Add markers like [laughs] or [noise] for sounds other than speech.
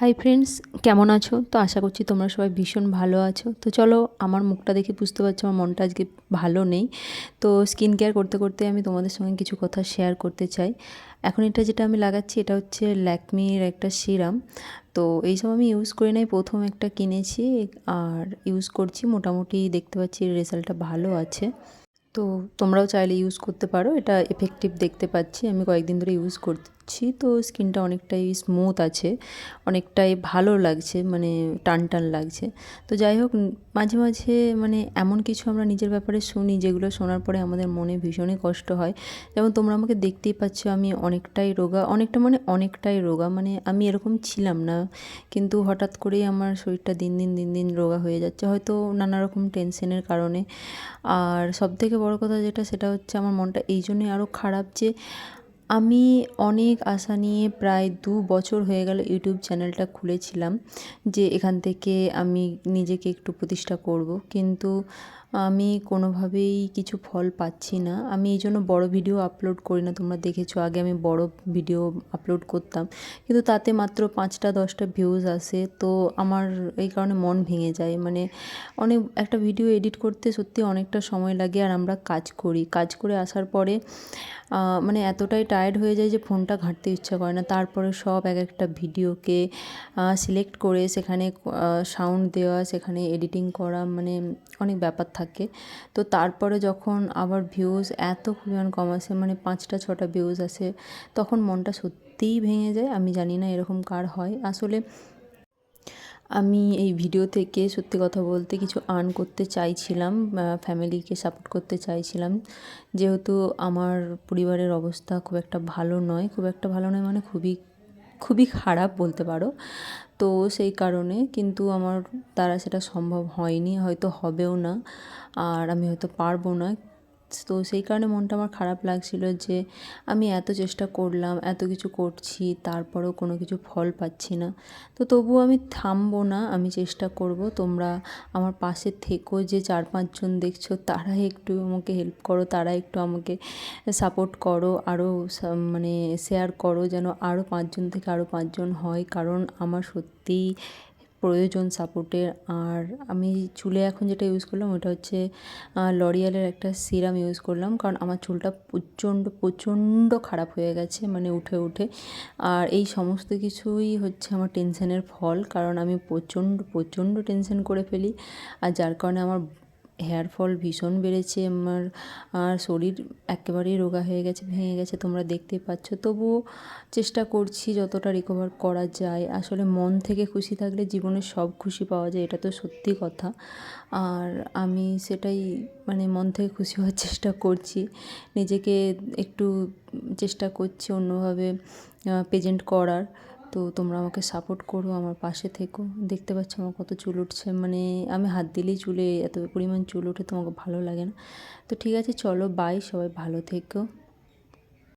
Hi friends কেমন আছো? তো আশা করছি তোমরা সবাই ভীষণ ভালো আছো। তো চলো, আমার মুখটা দেখে বুঝতে পারছ, আমার মনটা আজকে ভালো নেই। তো স্কিন কেয়ার করতে করতে আমি তোমাদের সঙ্গে কিছু কথা শেয়ার করতে চাই। এখন এটা যেটা আমি লাগাচ্ছি, এটা হচ্ছে ল্যাকমির একটা সিরাম তো এইসব আমি ইউজ করি নাই, প্রথম একটা কিনেছি, আর ইউজ করছি, মোটামুটি দেখতে পাচ্ছি রেজাল্টটা ভালো আছে। তো তোমরাও চাইলে ইউজ করতে পারো, এটা এফেক্টিভ দেখতে পাচ্ছি, আমি কয়েকদিন ধরে ইউজ করছি, তো স্কিনটা অনেকটাই স্মুথ আছে, অনেকটাই ভালো লাগছে মানে টান টান লাগছে। তো যাই হোক মাঝে মাঝে মানে এমন কিছু আমরা নিজের ব্যাপারে শুনি, যেগুলো শোনার পরে আমাদের মনে ভীষণই কষ্ট হয়। যেমন তোমরা আমাকে দেখতেই পাচ্ছ, আমি অনেকটাই রোগা, অনেকটা মানে অনেকটাই রোগা মানে আমি এরকম ছিলাম না। কিন্তু হঠাৎ করেই আমার শরীরটা দিন দিন দিন দিন রোগা হয়ে যাচ্ছে, হয়তো নানা রকম টেনশনের কারণে। আর সবথেকে বড় কথা যেটা, সেটা হচ্ছে আমার মনটা এই জন্যই আরও খারাপ যে আমি অনেক আশা নিয়ে প্রায় দু বছর হয়ে গেল ইউটিউব চ্যানেলটা খুলেছিলাম যে এখান থেকে আমি নিজেকে একটু প্রতিষ্ঠা করব। কিন্তু আমি কোনোভাবেই কিছু ফল পাচ্ছি না। আমি এই জন্য বড়ো ভিডিও আপলোড করি না, তোমরা দেখেছ। আগে আমি বড় ভিডিও আপলোড করতাম। কিন্তু তাতে মাত্র পাঁচটা, দশটা ভিউজ আসে। তো আমার এই কারণে মন ভেঙে যায়। মানে অনেক, একটা ভিডিও এডিট করতে সত্যি অনেকটা সময় লাগে আর আমরা কাজ করি। কাজ করে আসার পরে মানে এতটাই টায়ার্ড হয়ে যায় যে ফোনটা ঘাঁটতে ইচ্ছা করে না। তারপরে সব এক একটা ভিডিওকে সিলেক্ট করে সেখানে সাউন্ড দেওয়া, সেখানে এডিটিং করা মানে অনেক ব্যাপার থাকে। তো তারপরে যখন আবার ভিউজ এত পরিমাণ কম আসে মানে পাঁচটা, ছটা ভিউজ আসে, তখন মনটা সত্যিই ভেঙে যায়। আমি জানি না এরকম কার হয়। আসলে আমি এই ভিডিও থেকে সত্যি কথা বলতে কিছু আর্ন করতে চাইছিলাম ফ্যামিলিকে সাপোর্ট করতে চাইছিলাম। যেহেতু আমার পরিবারের অবস্থা খুব একটা ভালো নয়। খুব একটা ভালো নয় মানে খুবই খুবই খারাপ বলতে পারো। তো সেই কারণে কিন্তু আমার দ্বারা সেটা সম্ভব হয়নি, হয়তো হবেও না। আর আমি হয়তো পারব না। তো সেই কারণে মনটা আমার খারাপ লাগছিল যে আমি এত চেষ্টা করলাম, এত কিছু করছি, তারপরেও কোনো কিছু ফল পাচ্ছি না। তো তবুও আমি থামবো না, আমি চেষ্টা করব। তোমরা আমার পাশে থেকো, যে চার পাঁচজন দেখছ তারা একটু আমাকে হেল্প করো, তারা একটু আমাকে সাপোর্ট করো আরও মানে শেয়ার করো, যেন আরও পাঁচজন থেকে আরও পাঁচজন হয়। কারণ আমার সত্যিই প্রয়োজন সাপোর্টের। আর আমি চুলে এখন যেটা ইউজ করলাম ওটা হচ্ছে লরিয়ালের একটা সিরাম ইউজ করলাম। কারণ আমার চুলটা প্রচণ্ড প্রচণ্ড খারাপ হয়ে গেছে মানে উঠে উঠে। আর এই সমস্ত কিছুই হচ্ছে আমার টেনশনের ফল। কারণ আমি প্রচণ্ড প্রচণ্ড টেনশন করে ফেলি। আর যার কারণে আমার হেয়ার ফল ভীষণ বেড়েছে, আমার, আর শরীর একেবারেই রোগা হয়ে গেছে, ভেঙে গেছে, তোমরা দেখতেই পাচ্ছ। তবুও চেষ্টা করছি যতটা রিকভার করা যায়। আসলে মন থেকে খুশি থাকলে জীবনে সব খুশি পাওয়া যায়, এটা তো সত্যি কথা। আর আমি সেটাই মানে মন থেকে খুশি হওয়ার [laughs] চেষ্টা করছি। নিজেকে একটু চেষ্টা করছি অন্যভাবে প্রেজেন্ট করার। তো তোমরা আমাকে সাপোর্ট করো, আমার পাশে থেকো। দেখতে পাচ্ছ আমার কত চুল উঠছে। মানে আমি হাত দিলেই চুলে এত পরিমাণ চুল ওঠে তোমাকে ভালো লাগে না। তো ঠিক আছে, চলো বাই সবাই ভালো থেকো।